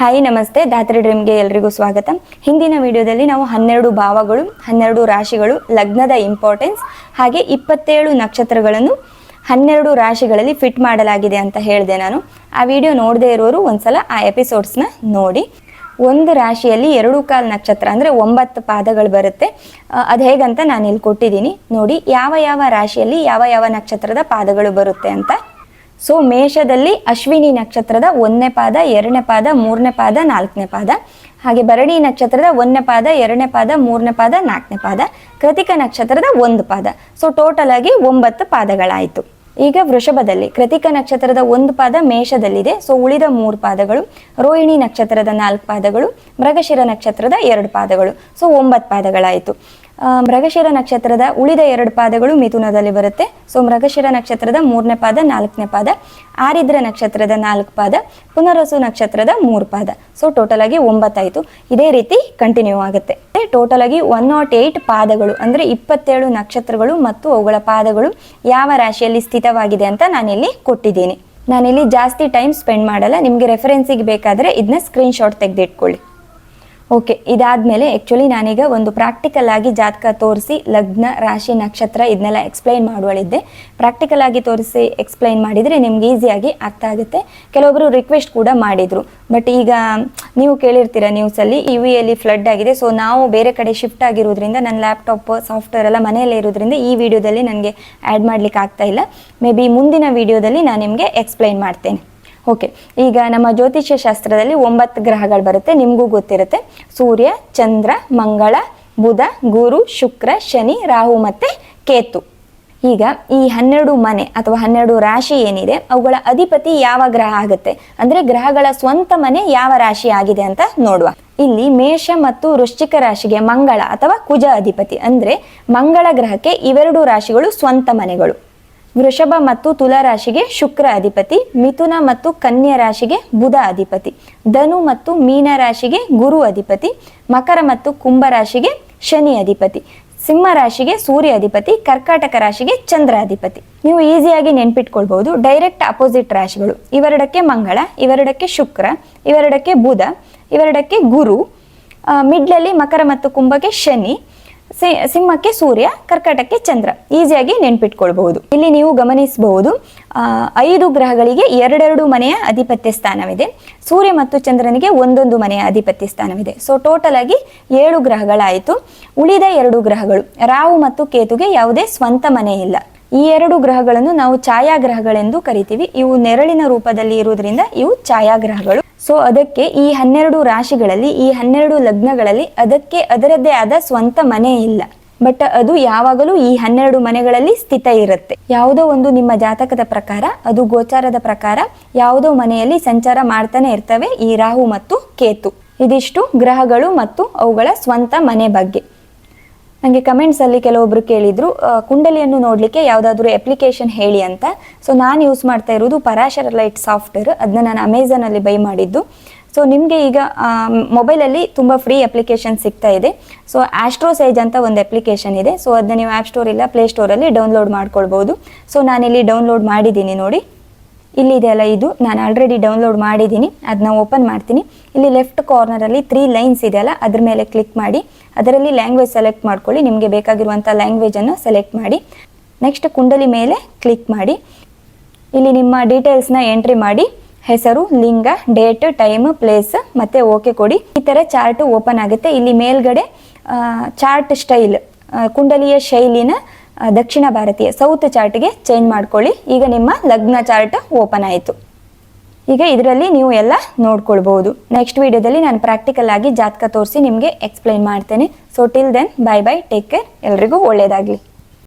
Hi ನಮಸ್ತೆ. ದಾತ್ರಿ ಡ್ರೀಮ್ಗೆ ಎಲ್ರಿಗೂ ಸ್ವಾಗತ. ಹಿಂದಿನ ವಿಡಿಯೋದಲ್ಲಿ ನಾವು ಹನ್ನೆರಡು ಭಾವಗಳು, ಹನ್ನೆರಡು ರಾಶಿಗಳು, ಲಗ್ನದ ಇಂಪಾರ್ಟೆನ್ಸ್ ಹಾಗೆ ಇಪ್ಪತ್ತೇಳು ನಕ್ಷತ್ರಗಳನ್ನು ಹನ್ನೆರಡು ರಾಶಿಗಳಲ್ಲಿ ಫಿಟ್ ಮಾಡಲಾಗಿದೆ ಅಂತ ಹೇಳಿದೆ ನಾನು. ಆ ವಿಡಿಯೋ ನೋಡದೇ ಇರೋರು ಒಂದ್ಸಲ ಆ ಎಪಿಸೋಡ್ಸ್ನ ನೋಡಿ. ಒಂದು ರಾಶಿಯಲ್ಲಿ ಎರಡು ಕಾಲ್ ನಕ್ಷತ್ರ ಅಂದರೆ ಒಂಬತ್ತು ಪಾದಗಳು ಬರುತ್ತೆ. ಅದು ಹೇಗಂತ ನಾನು ಇಲ್ಲಿ ಕೊಟ್ಟಿದ್ದೀನಿ. ನೋಡಿ, ಯಾವ ಯಾವ ರಾಶಿಯಲ್ಲಿ ಯಾವ ಯಾವ ನಕ್ಷತ್ರದ ಪಾದಗಳು ಬರುತ್ತೆ ಅಂತ. ಸೊ ಮೇಷದಲ್ಲಿ ಅಶ್ವಿನಿ ನಕ್ಷತ್ರದ ಒಂದನೇ ಪಾದ, ಎರಡನೇ ಪಾದ, ಮೂರನೇ ಪಾದ, ನಾಲ್ಕನೇ ಪಾದ. ಹಾಗೆ ಭರಣಿ ನಕ್ಷತ್ರದ ಒಂದನೇ ಪಾದ, ಎರಡನೇ ಪಾದ, ಮೂರನೇ ಪಾದ, ನಾಲ್ಕನೇ ಪಾದ. ಕೃತಿಕ ನಕ್ಷತ್ರದ ಒಂದು ಪಾದ. ಸೊ ಟೋಟಲ್ ಆಗಿ ಒಂಬತ್ತು ಪಾದಗಳಾಯಿತು. ಈಗ ವೃಷಭದಲ್ಲಿ ಕೃತಿಕ ನಕ್ಷತ್ರದ ಒಂದು ಪಾದ ಮೇಷದಲ್ಲಿದೆ. ಸೊ ಉಳಿದ ಮೂರು ಪಾದಗಳು ರೋಹಿಣಿ ನಕ್ಷತ್ರದ ನಾಲ್ಕು ಪಾದಗಳು, ಮೃಗಶಿರ ನಕ್ಷತ್ರದ ಎರಡು ಪಾದಗಳು. ಸೊ ಒಂಬತ್ತು ಪಾದಗಳಾಯಿತು. ಮೃಗಶಿರ ನಕ್ಷತ್ರದ ಉಳಿದ ಎರಡು ಪಾದಗಳು ಮಿಥುನದಲ್ಲಿ ಬರುತ್ತೆ. ಸೊ ಮೃಗಶಿರ ನಕ್ಷತ್ರದ ಮೂರನೇ ಪಾದ, ನಾಲ್ಕನೇ ಪಾದ, ಆರಿದ್ರ ನಕ್ಷತ್ರದ ನಾಲ್ಕು ಪಾದ, ಪುನರಸು ನಕ್ಷತ್ರದ ಮೂರು ಪಾದ. ಸೊ ಟೋಟಲ್ ಆಗಿ ಒಂಬತ್ತಾಯಿತು. ಇದೇ ರೀತಿ ಕಂಟಿನ್ಯೂ ಆಗುತ್ತೆ. ಟೋಟಲ್ ಆಗಿ ಒನ್ ನಾಟ್ ಏಯ್ಟ್ ಪಾದಗಳು, ಅಂದರೆ ಇಪ್ಪತ್ತೇಳು ನಕ್ಷತ್ರಗಳು ಮತ್ತು ಅವುಗಳ ಪಾದಗಳು ಯಾವ ರಾಶಿಯಲ್ಲಿ ಸ್ಥಿತವಾಗಿದೆ ಅಂತ ನಾನಿಲ್ಲಿ ಕೊಟ್ಟಿದ್ದೀನಿ. ನಾನಿಲ್ಲಿ ಜಾಸ್ತಿ ಟೈಮ್ ಸ್ಪೆಂಡ್ ಮಾಡಲ್ಲ. ನಿಮಗೆ ರೆಫರೆನ್ಸಿಗೆ ಬೇಕಾದರೆ ಇದನ್ನ ಸ್ಕ್ರೀನ್ಶಾಟ್ ತೆಗೆದಿಟ್ಕೊಳ್ಳಿ. ಓಕೆ, ಇದಾದ್ಮೇಲೆ ಆ್ಯಕ್ಚುಲಿ ನಾನೀಗ ಒಂದು ಪ್ರಾಕ್ಟಿಕಲ್ ಆಗಿ ಜಾತಕ ತೋರಿಸಿ ಲಗ್ನ, ರಾಶಿ, ನಕ್ಷತ್ರ ಇದನ್ನೆಲ್ಲ ಎಕ್ಸ್ಪ್ಲೈನ್ ಮಾಡುವಳಿದ್ದೆ. ಪ್ರಾಕ್ಟಿಕಲ್ ಆಗಿ ತೋರಿಸಿ ಎಕ್ಸ್ಪ್ಲೈನ್ ಮಾಡಿದರೆ ನಿಮ್ಗೆ ಈಸಿಯಾಗಿ ಅರ್ಥ ಆಗುತ್ತೆ. ಕೆಲವೊಬ್ಬರು ರಿಕ್ವೆಸ್ಟ್ ಕೂಡ ಮಾಡಿದರು. ಬಟ್ ಈಗ ನೀವು ಕೇಳಿರ್ತೀರ ನ್ಯೂಸಲ್ಲಿ ಇ ವಿಯಲ್ಲಿ ಫ್ಲಡ್ ಆಗಿದೆ. ಸೊ ನಾವು ಬೇರೆ ಕಡೆ ಶಿಫ್ಟ್ ಆಗಿರೋದ್ರಿಂದ, ನನ್ನ ಲ್ಯಾಪ್ಟಾಪ್ ಸಾಫ್ಟ್ವೇರ್ ಎಲ್ಲ ಮನೆಯಲ್ಲೇ ಇರೋದ್ರಿಂದ ಈ ವಿಡಿಯೋದಲ್ಲಿ ನನಗೆ ಆ್ಯಡ್ ಮಾಡ್ಲಿಕ್ಕೆ ಆಗ್ತಾ ಇಲ್ಲ. ಮೇ ಬಿ ಮುಂದಿನ ವಿಡಿಯೋದಲ್ಲಿ ನಾನು ನಿಮಗೆ ಎಕ್ಸ್ಪ್ಲೈನ್ ಮಾಡ್ತೇನೆ. ಓಕೆ ಈಗ ನಮ್ಮ ಜ್ಯೋತಿಷ್ಯ ಶಾಸ್ತ್ರದಲ್ಲಿ ಒಂಬತ್ತು ಗ್ರಹಗಳು ಬರುತ್ತೆ, ನಿಮಗೂ ಗೊತ್ತಿರುತ್ತೆ. ಸೂರ್ಯ, ಚಂದ್ರ, ಮಂಗಳ, ಬುಧ, ಗುರು, ಶುಕ್ರ, ಶನಿ, ರಾಹು ಮತ್ತು ಕೇತು. ಈಗ ಈ ಹನ್ನೆರಡು ಮನೆ ಅಥವಾ ಹನ್ನೆರಡು ರಾಶಿ ಏನಿದೆ, ಅವುಗಳ ಅಧಿಪತಿ ಯಾವ ಗ್ರಹ ಆಗುತ್ತೆ? ಅಂದ್ರೆ ಗ್ರಹಗಳ ಸ್ವಂತ ಮನೆ ಯಾವ ರಾಶಿ ಆಗಿದೆ ಅಂತ ನೋಡುವ. ಇಲ್ಲಿ ಮೇಷ ಮತ್ತು ವೃಶ್ಚಿಕ ರಾಶಿಗೆ ಮಂಗಳ ಅಥವಾ ಕುಜ ಅಧಿಪತಿ. ಅಂದ್ರೆ ಮಂಗಳ ಗ್ರಹಕ್ಕೆ ಇವೆರಡು ರಾಶಿಗಳು ಸ್ವಂತ ಮನೆಗಳು. ವೃಷಭ ಮತ್ತು ತುಲಾ ರಾಶಿಗೆ ಶುಕ್ರ ಅಧಿಪತಿ, ಮಿಥುನ ಮತ್ತು ಕನ್ಯಾ ರಾಶಿಗೆ ಬುಧ ಅಧಿಪತಿ, ಧನು ಮತ್ತು ಮೀನ ರಾಶಿಗೆ ಗುರು ಅಧಿಪತಿ, ಮಕರ ಮತ್ತು ಕುಂಭ ರಾಶಿಗೆ ಶನಿ ಅಧಿಪತಿ, ಸಿಂಹ ರಾಶಿಗೆ ಸೂರ್ಯ ಅಧಿಪತಿ, ಕರ್ಕಾಟಕ ರಾಶಿಗೆ ಚಂದ್ರ ಅಧಿಪತಿ. ನೀವು ಈಸಿಯಾಗಿ ನೆನ್ಪಿಟ್ಕೊಳ್ಬಹುದು ಡೈರೆಕ್ಟ್ ಅಪೋಸಿಟ್ ರಾಶಿಗಳು. ಇವೆರಡಕ್ಕೆ ಮಂಗಳ, ಇವೆರಡಕ್ಕೆ ಶುಕ್ರ, ಇವೆರಡಕ್ಕೆ ಬುಧ, ಇವೆರಡಕ್ಕೆ ಗುರು ಮಿಡ್ಲಲ್ಲಿ ಮಕರ ಮತ್ತು ಕುಂಭಕ್ಕೆ ಶನಿ ಸಿಂಹಕ್ಕೆ ಸೂರ್ಯ, ಕರ್ಕಟಕ್ಕೆ ಚಂದ್ರ. ಈಸಿಯಾಗಿ ನೆನ್ಪಿಟ್ಕೊಳ್ಬಹುದು. ಇಲ್ಲಿ ನೀವು ಗಮನಿಸಬಹುದು ಐದು ಗ್ರಹಗಳಿಗೆ ಎರಡೆರಡು ಮನೆಯ ಅಧಿಪತ್ಯ ಸ್ಥಾನವಿದೆ. ಸೂರ್ಯ ಮತ್ತು ಚಂದ್ರನಿಗೆ ಒಂದೊಂದು ಮನೆಯ ಅಧಿಪತ್ಯ ಸ್ಥಾನವಿದೆ. ಸೊ ಟೋಟಲ್ ಆಗಿ ಏಳು ಗ್ರಹಗಳಾಯಿತು. ಉಳಿದ ಎರಡು ಗ್ರಹಗಳು, ರಾಹು ಮತ್ತು ಕೇತುಗೆ ಯಾವುದೇ ಸ್ವಂತ ಮನೆ ಇಲ್ಲ. ಈ ಎರಡು ಗ್ರಹಗಳನ್ನು ನಾವು ಛಾಯಾಗ್ರಹಗಳೆಂದು ಕರಿತೀವಿ. ಇವು ನೆರಳಿನ ರೂಪದಲ್ಲಿ ಇರುವುದರಿಂದ ಇವು ಛಾಯಾಗ್ರಹಗಳು. ಸೊ ಅದಕ್ಕೆ ಈ ಹನ್ನೆರಡು ರಾಶಿಗಳಲ್ಲಿ, ಈ ಹನ್ನೆರಡು ಲಗ್ನಗಳಲ್ಲಿ ಅದಕ್ಕೆ ಅದರದ್ದೇ ಆದ ಸ್ವಂತ ಮನೆ ಇಲ್ಲ. ಬಟ್ ಅದು ಯಾವಾಗಲೂ ಈ ಹನ್ನೆರಡು ಮನೆಗಳಲ್ಲಿ ಸ್ಥಿತ ಇರುತ್ತೆ. ಯಾವುದೋ ಒಂದು ನಿಮ್ಮ ಜಾತಕದ ಪ್ರಕಾರ, ಅದು ಗೋಚಾರದ ಪ್ರಕಾರ ಯಾವುದೋ ಮನೆಯಲ್ಲಿ ಸಂಚಾರ ಮಾಡ್ತಾನೆ ಇರ್ತವೆ ಈ ರಾಹು ಮತ್ತು ಕೇತು. ಇದಿಷ್ಟು ಗ್ರಹಗಳು ಮತ್ತು ಅವುಗಳ ಸ್ವಂತ ಮನೆ ಬಗ್ಗೆ. ನನಗೆ ಕಮೆಂಟ್ಸಲ್ಲಿ ಕೆಲವೊಬ್ರು ಕೇಳಿದ್ರು ಕುಂಡಲಿಯನ್ನು ನೋಡಲಿಕ್ಕೆ ಯಾವುದಾದ್ರೂ ಅಪ್ಲಿಕೇಶನ್ ಹೇಳಿ ಅಂತ. ಸೊ ನಾನು ಯೂಸ್ ಮಾಡ್ತಾ ಇರೋದು ಪರಾಶರ ಲೈಟ್ ಸಾಫ್ಟ್ವೇರ್ ಅದನ್ನ ನಾನು ಅಮೆಝಾನಲ್ಲಿ ಬೈ ಮಾಡಿದ್ದು. ಸೊ ನಿಮಗೆ ಈಗ ಮೊಬೈಲಲ್ಲಿ ತುಂಬ ಫ್ರೀ ಅಪ್ಲಿಕೇಶನ್ ಸಿಗ್ತಾ ಇದೆ. ಸೊ ಆಸ್ಟ್ರೋಸೇಜ್ ಅಂತ ಒಂದು ಅಪ್ಲಿಕೇಶನ್ ಇದೆ. ಸೊ ಅದನ್ನ ನೀವು ಆ್ಯಪ್ ಸ್ಟೋರ್ ಇಲ್ಲ ಪ್ಲೇ ಸ್ಟೋರಲ್ಲಿ ಡೌನ್ಲೋಡ್ ಮಾಡ್ಕೊಳ್ಬೋದು. ಸೊ ನಾನಿಲ್ಲಿ ಡೌನ್ಲೋಡ್ ಮಾಡಿದ್ದೀನಿ ನೋಡಿ. ಇಲ್ಲಿದೆ ಅಲ್ಲ, ಇದು ನಾನು ಆಲ್ರೆಡಿ ಡೌನ್ಲೋಡ್ ಮಾಡಿದ್ದೀನಿ ಅದನ್ನ ಓಪನ್ ಮಾಡ್ತೀನಿ. ಇಲ್ಲಿ ಲೆಫ್ಟ್ ಕಾರ್ನರಲ್ಲಿ ತ್ರೀ ಲೈನ್ಸ್ ಇದೆಯಲ್ಲ ಅದ್ರ ಮೇಲೆ ಕ್ಲಿಕ್ ಮಾಡಿ, ಅದರಲ್ಲಿ ಲ್ಯಾಂಗ್ವೇಜ್ ಸೆಲೆಕ್ಟ್ ಮಾಡ್ಕೊಳ್ಳಿ, ನಿಮಗೆ ಬೇಕಾಗಿರುವಂಥ ಲ್ಯಾಂಗ್ವೇಜನ್ನು ಸೆಲೆಕ್ಟ್ ಮಾಡಿ. ನೆಕ್ಸ್ಟ್ ಕುಂಡಲಿ ಮೇಲೆ ಕ್ಲಿಕ್ ಮಾಡಿ. ಇಲ್ಲಿ ನಿಮ್ಮ ಡೀಟೇಲ್ಸ್ನ ಎಂಟ್ರಿ ಮಾಡಿ, ಹೆಸರು, ಲಿಂಗ ಡೇಟ್ ಟೈಮ್ ಪ್ಲೇಸ್ ಮತ್ತೆ ಓಕೆ ಕೊಡಿ. ಈ ಥರ ಚಾರ್ಟ್ ಓಪನ್ ಆಗುತ್ತೆ. ಇಲ್ಲಿ ಮೇಲ್ಗಡೆ ಚಾರ್ಟ್ ಸ್ಟೈಲ್ ಕುಂಡಲಿಯ ಶೈಲಿನ ದಕ್ಷಿಣ ಭಾರತೀಯ ಸೌತ್ ಚಾರ್ಟ್ಗೆ ಚೇಂಜ್ ಮಾಡ್ಕೊಳ್ಳಿ. ಈಗ ನಿಮ್ಮ ಲಗ್ನ ಚಾರ್ಟ್ ಓಪನ್ ಆಯಿತು. ಈಗ ಇದರಲ್ಲಿ ನೀವು ಎಲ್ಲ ನೋಡ್ಕೊಳ್ಬಹುದು. ನೆಕ್ಸ್ಟ್ ವಿಡಿಯೋದಲ್ಲಿ ನಾನು ಪ್ರಾಕ್ಟಿಕಲ್ ಆಗಿ ಜಾತಕ ತೋರಿಸಿ ನಿಮಗೆ ಎಕ್ಸ್ಪ್ಲೈನ್ ಮಾಡ್ತೇನೆ. So till then bye bye take care ಎಲ್ರಿಗೂ ಒಳ್ಳೆಯದಾಗಲಿ